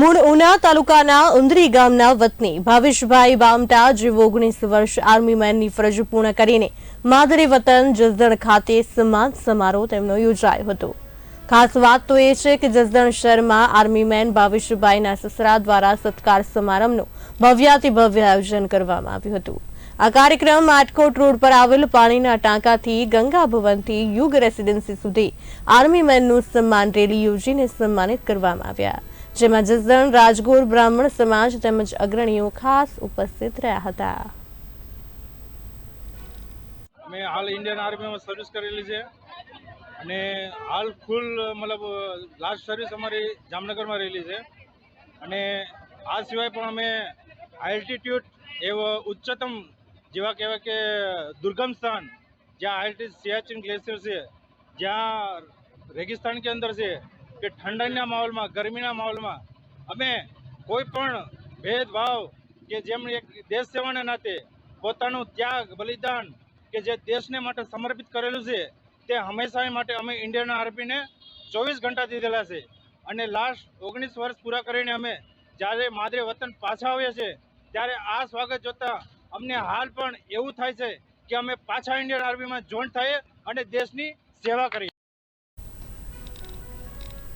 મૂળ ઉના તાલુકાના ઉંદરી ગામના વતની ભાવેશભાઈ બામટા જેઓ ઓગણીસ વર્ષ આર્મી મેનની ફરજ પૂર્ણ કરીને માદરે વતન જસદણ ખાતે સન્માન સમારોહ તેમનો યોજાયો હતો. ખાસ વાત તો એ છે કે જસદણ શહેરમાં આર્મી મેન ભાવેશભાઈના સસરા દ્વારા સત્કાર સમારંભનું ભવ્યાતિ ભવ્ય આયોજન કરવામાં આવ્યું હતું. આ કાર્યક્રમ આટકોટ રોડ પર આવેલ પાણીના ટાંકાથી ગંગા ભવનથી યુગ રેસીડેન્સી સુધી આર્મી મેનનું સન્માન રેલી યોજીને સન્માનિત કરવામાં આવ્યા. જેમાં જસદણ રાજગોર બ્રાહ્મણ સમાજ તેમજ અગ્રણીઓ ખાસ ઉપસ્થિત રહ્યા હતા. મેં હાલ ઇન્ડિયન આર્મીમાં સર્વિસ કરેલી છે. અને હાલ ફૂલ મતલબ લાસ્ટ સર્વિસ અમારી જામનગરમાં રહેલી છે. અને આ સિવાય પણ અમે આલ્ટિટ્યૂડ એવો ઉચ્ચતમ જેવા કહેવાય કે દુર્ગમ સ્થાન, જ્યાં આલ્ટી સિયાચિન ગ્લેશિયર છે, જ્યાં રેગિસ્તાન કે અંદર છે કે ઠંડીના માહોલમાં, ગરમીના માહોલમાં અમે કોઈ પણ ભેદભાવ કે જેમણે એક દેશ સેવાના નાતે પોતાનું ત્યાગ, બલિદાન કે જે દેશને માટે સમર્પિત કરેલું છે, તે હંમેશા માટે અમે ઇન્ડિયન આર્મીને ચોવીસ ઘંટા દીધેલા છે. અને લાસ્ટ ઓગણીસ વર્ષ પૂરા કરીને અમે જ્યારે માદરે વતન પાછા આવ્યા છીએ ત્યારે આ સ્વાગત જોતા અમને હાલ પણ એવું થાય છે કે અમે પાછા ઇન્ડિયન આર્મીમાં જોઈન્ટ થઈએ અને દેશની સેવા કરીએ.